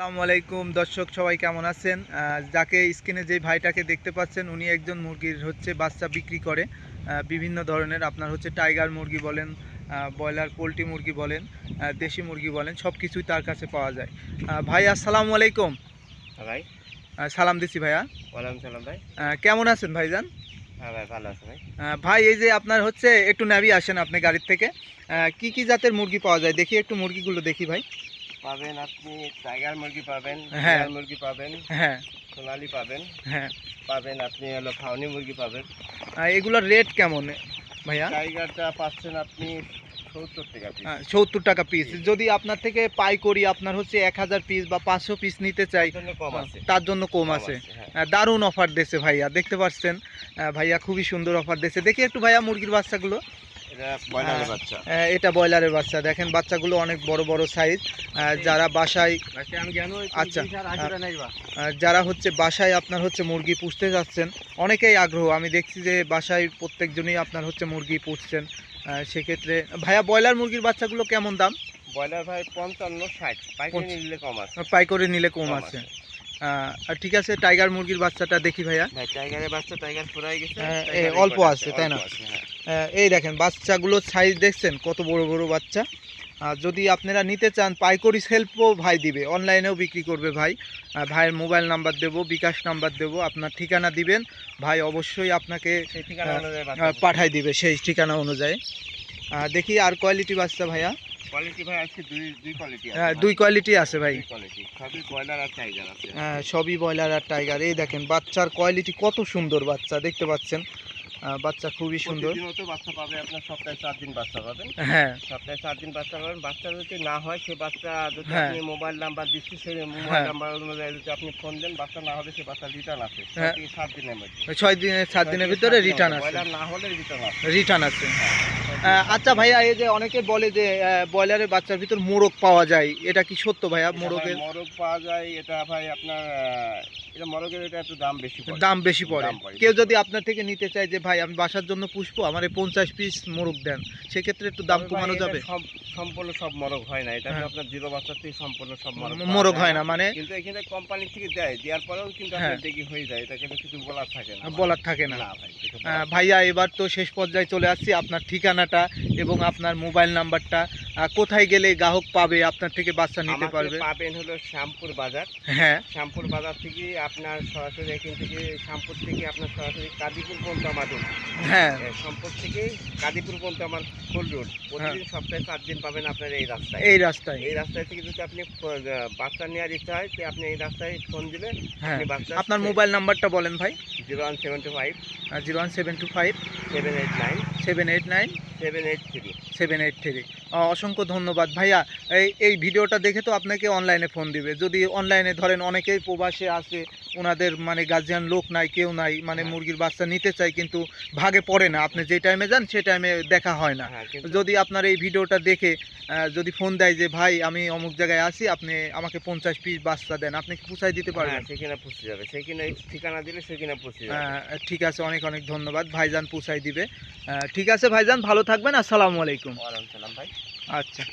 আসসালামু আলাইকুম। দর্শক সবাই কেমন আছেন? যাকে স্ক্রিনে যে ভাইটাকে দেখতে পাচ্ছেন উনি একজন মুরগির হচ্ছে বাচ্চা বিক্রি করে। বিভিন্ন ধরনের আপনার হচ্ছে টাইগার মুরগি বলেন ব্রয়লার পোলট্রি মুরগি বলেন দেশি মুরগি বলেন সব কিছুই তার কাছে পাওয়া যায়। ভাই আসসালামু আলাইকুম। হ্যাঁ ভাই। সালাম দিছি ভাইয়া। ওয়ালাইকুম সালাম ভাই। কেমন আছেন ভাইজান? হ্যাঁ ভাই ভালো আছে ভাই। ভাই এই যে আপনার হচ্ছে একটু নাবি আসেন আপনি গাড়ির থেকে। কি কি জাতের মুরগি পাওয়া যায়? দেখি একটু মুরগিগুলো দেখি ভাই। পাবেন আপনি টাইগার মুরগি পাবেন হ্যাঁ। মুরগি পাবেন হ্যাঁ। সোনালি পাবেন হ্যাঁ। পাবেন আপনি হলো ফাউনি মুরগি পাবেন। এগুলোর রেট কেমন ভাইয়া? টাইগারটা পাচ্ছেন আপনি সত্তর টাকা পিস পিস যদি আপনার থেকে পাই করি আপনার হচ্ছে এক হাজার পিস বা পাঁচশো পিস নিতে চাই তার জন্য কম আছে। তার জন্য কম আছে। হ্যাঁ। দারুণ অফার দিয়েছে ভাইয়া দেখতে পাচ্ছেন ভাইয়া খুবই সুন্দর অফার দিয়েছে। দেখি একটু ভাইয়া মুরগির বাচ্চাগুলো। এটা ব্রয়লারের হ্যাঁ। বাচ্চা। আহ, এটা ব্রয়লারের বাচ্চা। দেখেন বাচ্চাগুলো অনেক বড় বড় সাইজ যারা বাসায় আচ্ছা, যারা হচ্ছে বাসায় আপনার হচ্ছে মুরগি পুষতে যাচ্ছেন অনেকেই আগ্রহ। আমি দেখছি যে বাসায় প্রত্যেকজনই আপনার হচ্ছে মুরগি পুষছেন। সেক্ষেত্রে ভাইয়া ব্রয়লার মুরগির বাচ্চাগুলো কেমন দাম? ব্রয়লার ভাই পঞ্চান্ন ষাট। পাইকারি নিলে কম আছে। পাই করে নিলে কম আছে। ঠিক আছে টাইগার মুরগির বাচ্চাটা দেখি ভাইয়া। ভাই টাইগারের বাচ্চা টাইগার ফুরাই গেছে হ্যাঁ, অল্প আছে, তাই না? হ্যাঁ। এই দেখেন বাচ্চাগুলোর সাইজ দেখছেন কত বড় বড় বাচ্চা। আর যদি আপনারা নিতে চান পাইকারি সেলফও ভাই দিবে অনলাইনেও বিক্রি করবে ভাই। ভাইয়ের মোবাইল নাম্বার দেব বিকাশ নাম্বার দেব আপনার ঠিকানা দিবেন। ভাই অবশ্যই আপনাকে পাঠাই দিবে সেই ঠিকানা অনুযায়ী। দেখি আর কোয়ালিটি বাচ্চা ভাইয়া। কোয়ালিটি ভাই আজকে দুই দুই কোয়ালিটি আছে আহ, দুই কোয়ালিটি আছে ভাই। কোয়ালিটি সবই ব্রয়লার আর টাইগার আছে। আহ, সবই ব্রয়লার আর টাইগার এই দেখেন বাচ্চার কোয়ালিটি কত সুন্দর বাচ্চা দেখতে পাচ্ছেন? বাচ্চা খুবই সুন্দর। বাচ্চা পাবে আপনার সপ্তাহে চার দিন বাচ্চা পাবেন। হ্যাঁ। সপ্তাহে চার দিন বাচ্চা পাবেন। বাচ্চা যদি না হয় সে বাচ্চা যদি। আপনি মোবাইল নাম্বার দিচ্ছি সেই মোবাইল। নাম্বার অনুযায়ী যদি আপনি ফোন দেন বাচ্চা না হলে সে বাচ্চা রিটার্ন আছে হ্যাঁ। সাত দিনের মধ্যে। ছয় দিনের সাত দিনের ভিতরে রিটার্ন আছে না হলে রিটার্ন আছে রিটার্ন আছে আচ্ছা ভাইয়া এই যে অনেকে বলে যে ব্রয়লারের বাচ্চার ভিতর মোরগ পাওয়া যায় এটা কি সত্য ভাইয়া মোরগের? মরগ পাওয়া যায় এটা ভাই আপনার এটা মরগের এটা একটু দাম বেশি দাম বেশি পড়ে। কেউ যদি আপনার থেকে নিতে চায় যে ভাই আমি বাসার জন্য পুষবো আমার এই পঞ্চাশ পিস মোরগ দেন। সেক্ষেত্রে একটু দাম কমানো যাবে? সম্পূর্ণ সব মোরগ হয় না। এটা হ্যাঁ। আপনার জিরো বাচ্চা থেকে সম্পূর্ণ সব মরগ মোরগ হয় না মানে কিন্তু এখানে কোম্পানি থেকে দেয় দেওয়ার পরেও কিন্তু হ্যাঁ। দেখি হয়ে যায়। এটা কিন্তু কিছু বলার থাকে না। বলার থাকে না। ভাইয়া এবার তো শেষ পর্যায়ে চলে আসছি। আপনার ঠিকানাটা এবং আপনার মোবাইল নাম্বারটা। কোথায় গেলে গ্রাহক পাবে আপনার থেকে বাচ্চা নিতে পারবে? পাবেন হলো শ্যামপুর বাজার। হ্যাঁ। শ্যামপুর বাজার থেকে আপনার সরাসরি এখান থেকে শ্যামপুর থেকে আপনার সরাসরি কাদিপুর পর্যন্ত আমার রোড হ্যাঁ। সম্পদ থেকে কাদিপুর পর্যন্ত আমার ফুল রোড প্রতিদিন সপ্তাহে সাত দিন পাবেন আপনার এই রাস্তায়। এই রাস্তায়। এই রাস্তায় থেকে যদি আপনি বাচ্চা নেওয়ার ইচ্ছা হয় তো আপনি এই রাস্তায় ফোন দিলে হ্যাঁ। আপনি বাচ্চা আপনার মোবাইল নাম্বারটা বলেন ভাই। Zero one seven two five zero one seven two five seven eight nine seven eight nine seven eight three seven eight three অসংখ্য ধন্যবাদ। ভাইয়া এই এই ভিডিওটা দেখে তো আপনাকে অনলাইনে ফোন দিবে। যদি অনলাইনে ধরেন অনেকেই প্রবাসে আসে ওনাদের মানে গার্জিয়ান লোক নাই কেউ নাই মানে হ্যাঁ। মুরগির বাচ্চা নিতে চাই কিন্তু ভাগে পড়ে না। আপনি যে টাইমে যান সে টাইমে দেখা হয় না। হ্যাঁ যদি আপনার এই ভিডিওটা দেখে যদি ফোন দেয় যে ভাই আমি অমুক জায়গায় আসি আপনি আমাকে পঞ্চাশ পিস বাচ্চা দেন। আপনি কি পুষাই দিতে পারবেন? হ্যাঁ সেখানে পৌঁছে যাবে। সেখানে ঠিকানা দিলে সেখানে পৌঁছে যাবে। ঠিক আছে অনেক অনেক ধন্যবাদ। ভাইজান পুষাই দিবে। ঠিক আছে ভাইজান ভালো থাকবেন। আসসালামু আলাইকুম। ওয়ালাইকুম সালাম ভাই। আচ্ছা।